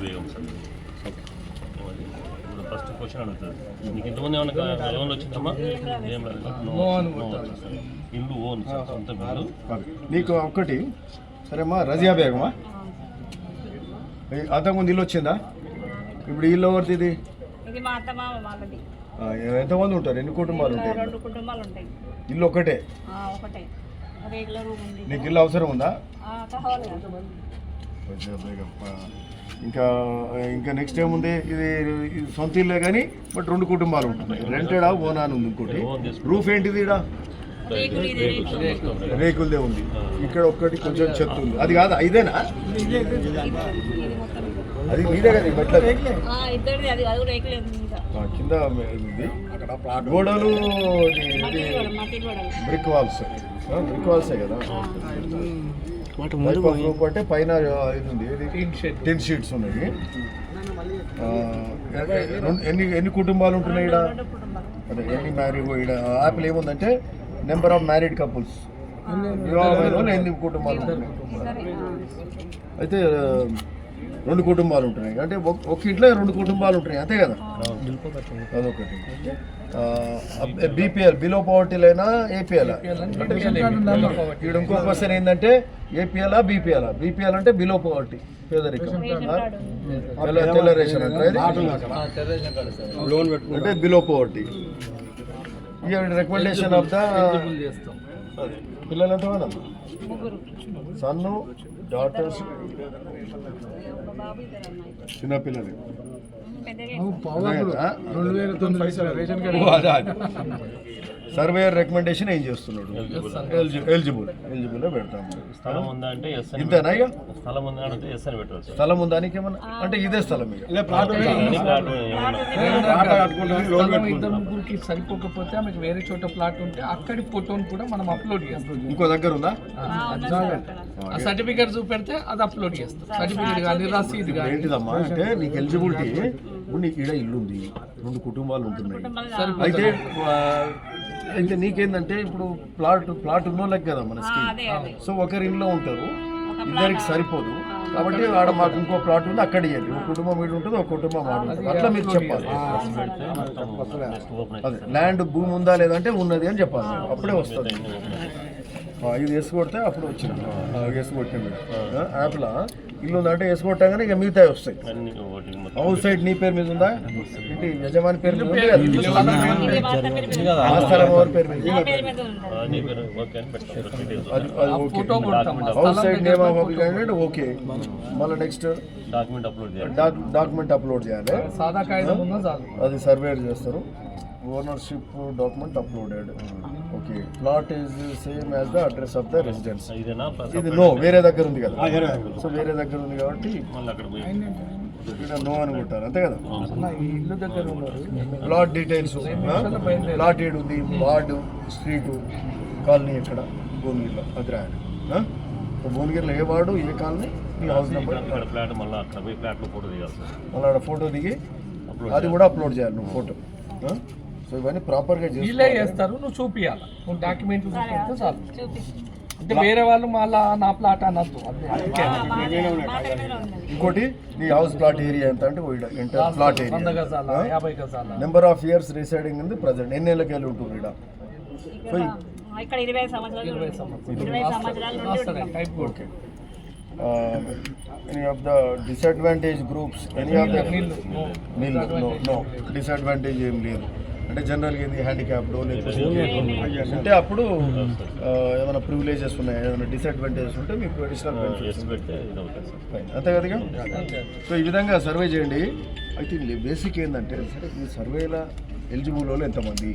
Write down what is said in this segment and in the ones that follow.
Begum sir first question అడుగుతుంది నీకు ఇంతమంది ఏమైనా లోన్ వచ్చిందమ్మా ఏం. ఇల్లు ఓన్ సొంత ఇల్లు. నీకు ఒక్కటి. సరేమ్మా రజియా బేగమా? అంతకుముందు ఇల్లు వచ్చిందా? ఇప్పుడు ఇల్లు ఎవరిది ఇది? ఎంతమంది ఉంటారు? ఎన్ని కుటుంబాలు ఉంటాయి. రెండు కుటుంబాలు ఉంటాయి. ఇల్లు ఒకటే? నీకు ఇల్లు అవసరం ఉందా. రజియా బేగం ఆ. ఇంకా ఇంకా నెక్స్ట్ ఏముంది? ఇది ఇది సొంత ఇల్లే కానీ బట్ రెండు కుటుంబాలు ఉంటున్నాయి. రెంటెడా ఓనా అని ఉంది ఇంకోటి. రూఫ్ ఏంటిది రేకులు. రేకులదే ఉంది. ఇక్కడ ఒక్కటి కొంచెం చెత్త ఉంది. అది కాదు? ఇదేనా. అది మీదే కదా ఆ, కింద ఉంది గోడలు బ్రిక్ వాల్స్ బ్రిక్ వాల్సే కదా? టైప్ ఆఫ్ రూప్ అంటే పైన ఇది ఉంది టిన్ షీట్స్ ఉన్నాయి. ఎన్ని ఎన్ని కుటుంబాలు ఉంటున్నాయి ఇక్కడ అదే ఎన్ని మ్యారీడ్ ఇక్కడ యాప్లు ఏముందంటే నెంబర్ ఆఫ్ మ్యారీడ్ కపుల్స్ వివాహమైన ఎన్ని కుటుంబాలు ఉంటున్నాయి. అయితే రెండు కుటుంబాలు ఉంటున్నాయి. అంటే ఒక- ఇంట్లో రెండు కుటుంబాలు ఉంటున్నాయి. అంతే కదా? అదొకటి. బీపీఎల్ బిలో పవర్టీలైనా ఏపీఎల్ ఇక్కడ ఇంకో క్వశ్చన్ ఏంటంటే ఏపీఎల్ బీపీఎల్ బీపీఎల్ అంటే బిలో పవర్టీ పేదరికం? తెల్ల రేషన్ ఇది? అంటే బిలో పవర్టీ. ఇక రికమెండేషన్ ఆఫ్ ద పిల్లలు ఎంతమంది ముగ్గురు. సన్ను డాటర్స్ ఒక బాబు ఇద్దరు అమ్మాయి చిన్నపిల్లలు పెద్దగా సర్వేయర్ రికమెండేషన్ ఏం చేస్తున్నాడు? ఎలిజిబుల్ ఎలిజిబుల్ పెడతాం స్థలం ఉందా అంటే ఎస్ అని ఇంతేనా ఇక? స్థలం ఉందా అని అంటే ఎస్ అని పెట్టారు సార్. స్థలం ఉందా నీకేమన్నా అంటే ఇదే స్థలం ఇక. ప్లాట్ ముగ్గురికి సరిపోకపోతే ఆమెకు వేరే చోట ప్లాట్ ఉంటే అక్కడి ఫోటోని కూడా మనం అప్లోడ్ చేస్తాం. ఇంకో దగ్గర ఉందా? ఆ సర్టిఫికేట్ చూపెడితే అది అప్లోడ్ చేస్తాం. సర్టిఫికేట్ కానీ రసీదు కానీ. ఏంటిదమ్మా అంటే నీకు ఎలిజిబిలిటీ ఇప్పుడు నీకు ఈడ ఇల్లు ఉంది రెండు కుటుంబాలు ఉంటున్నాయి అయితే అయితే నీకేందంటే ఇప్పుడు ప్లాట్ ప్లాట్ ఉన్నోళ్ళకి కదా మన స్కీమ్ సో ఒకరి ఇంట్లో ఉంటారు ఇద్దరికి సరిపోదు. కాబట్టి ఆడ మాకు ఇంకో ప్లాట్ ఉంది అక్కడ ఇవ్వండి ఒక కుటుంబం వీడు ఉంటుంది ఒక కుటుంబం ఆడ ఉంటుంది. అట్లా మీరు చెప్పాలి. అదే ల్యాండ్ భూమి ఉందా లేదంటే ఉన్నది అని చెప్పాలి. అప్పుడే వస్తుంది. ఇది వేసి కొడితే అప్పుడు వచ్చిన వేసి కొట్టింది యాప్లా ఇల్లు ఉందంటే వేసి కొట్టాగానే ఇక మిగతాయి వస్తాయి. అన్ని ఒకటి మొత్తం హౌస్ సైడ్ నీ పేరు మీద ఉందా? ఇంటి యజమాని పేరు మీద ఉంది? పేరు మీద అది ఓకే. స్థలం సైడ్ నేమ్ ఆఫ్ ఓకే. మళ్ళీ నెక్స్ట్ డాక్యుమెంట్ అప్లోడ్ చేయాలి. డాక్యుమెంట్ అప్లోడ్ చేయాలి. సాదా కాగితం చాలు. అది సర్వేర్ చేస్తారు. Ownership document uploaded okay plot is same as the address of the residence ఇది నో వేరే దగ్గర ఉంది కదా. సో వేరే దగ్గర ఉంది. కాబట్టి ఇక్కడ నో అని కొట్టారు అంతే కదా? ఇల్లు దగ్గర ఉన్నారు. ప్లాట్ డీటెయిల్స్ ప్లాట్ ఏడు ఉంది వార్డు స్ట్రీటు కాలనీ ఎక్కడ? భువనగిరిలో అది రాయాలి భువనగిరిలో ఏ వార్డు ఏ కాలనీ? మీ హౌస్ నెంబర్ ఫ్లాట్ మళ్ళీ అక్కడ పోయి ఫ్లాట్లో ఫోటో దిగాలి సార్. మళ్ళీ ఆడ ఫోటో దిగి అప్లోడ్ అది కూడా అప్లోడ్ చేయాలి నువ్వు ఫోటో? సో ఇవన్నీ ప్రాపర్గా వీళ్ళే చేసి చేస్తారు నువ్వు చూపియాలి. నువ్వు డాక్యుమెంట్లు చూపిస్తే చాలు. అంటే వేరే వాళ్ళు మళ్ళా నా ప్లాట్ అనద్దు. ఇంకోటి నీ హౌస్ ప్లాట్ ఏరియా ఎంత అంటే ఎంటర్ ప్లాట్ ఏరియా గజాల యాభై గజాల. నెంబర్ ఆఫ్ ఇయర్స్ రిసైడింగ్ ఉంది ప్రజెంట్ ఎన్ని ఏళ్ళకి వెళ్ళి ఉంటుంది ఇక్కడ ఇక్కడ ఇరవై సంవత్సరాలు ఇరవై. సంవత్సరాలు. నుండి. Okay any of the disadvantage groups any of the నీళ్ళు, no. నీళ్ళు నో నో డిసడ్వాంటేజ్ ఏం లేదు. అంటే జనరల్గా ఇది హ్యాండిక్యాప్డ్ లేకపోతే అంటే అప్పుడు ఆ, ఏమైనా ప్రివిలేజెస్ ఉన్నాయి? ఏమైనా డిసడ్వాంటేజెస్ ఉంటే మీకు అడిషనల్ బెనిఫిట్స్ సార్ అంతే కదా సో ఈ విధంగా సర్వే చేయండి. అయితే బేసిక్ ఏంటంటే సరే ఈ సర్వేల ఎలిజిబుల్ వాళ్ళు ఎంతమంది?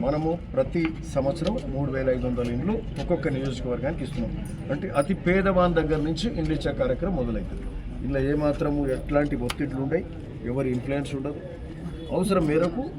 మనము ప్రతి సంవత్సరం మూడు వేల ఐదు వందల ఇండ్లు ఒక్కొక్క నియోజకవర్గానికి ఇస్తున్నాం. అంటే అతి పేదవాని దగ్గర నుంచి ఇండ్లు ఇచ్చే కార్యక్రమం మొదలవుతుంది ఇలా ఏమాత్రము ఎట్లాంటి ఒత్తిట్లు ఉండవు ఎవరి ఇన్ఫ్లుయెన్స్ ఉండదు. అవసరం మేరకు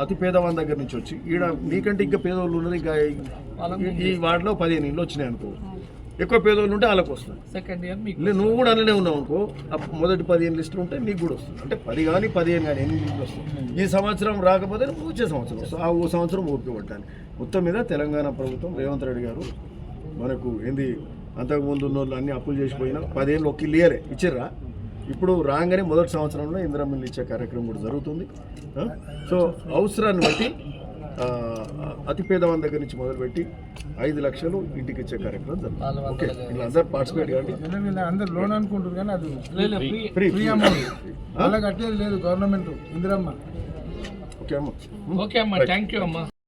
అతి పేదవాని దగ్గర నుంచి వచ్చి ఈడ నీకంటే ఇంకా పేదవాళ్ళు ఉన్నది ఇంకా ఈ- ఈ వార్డులో పదిహేను ఇండ్లు వచ్చినాయి అనుకో. ఎక్కువ పేదవాళ్ళు ఉంటే వాళ్ళకి వస్తుంది. సెకండ్ ఇయర్ మీకు నువ్వు కూడా అలానే ఉన్నావు అనుకో అప్పుడు మొదటి పదిహేను లిస్టులు ఉంటే నీకు కూడా వస్తుంది. అంటే పది కానీ పదిహేను కానీ ఎన్ని లిస్టులు వస్తాయి. ఈ సంవత్సరం రాకపోతే నువ్వు వచ్చే సంవత్సరం వస్తుంది ఆ ఓ సంవత్సరం ఓపిక పట్టాలి మొత్తం మీద తెలంగాణ ప్రభుత్వం రేవంత్ రెడ్డి గారు మనకు ఏంది అంతకుముందు ఉన్న వాళ్ళు అన్ని అప్పులు చేసిపోయినా పదేళ్ళు ఒక ఇల్లు ఇయ్యలే ఇచ్చిర్రా. ఇప్పుడు రాగానే మొదటి సంవత్సరంలో ఇందిరా ఇచ్చే కార్యక్రమం కూడా జరుగుతుంది? సో అవసరాన్ని బట్టి అతి పేదవాని దగ్గర నుంచి మొదలుపెట్టి ఐదు లక్షలు ఇంటికి ఇచ్చే కార్యక్రమం జరుగుతుంది. ఓకే పార్టిసిపేట్ కానీ అందరు లోన్ అనుకుంటారు కానీ అది. Free free amount. అలా కట్టేది లేదు గవర్నమెంట్ ఇందిరమ్మ. ఓకే అమ్మా. ఓకే అమ్మా థ్యాంక్ యూ అమ్మా.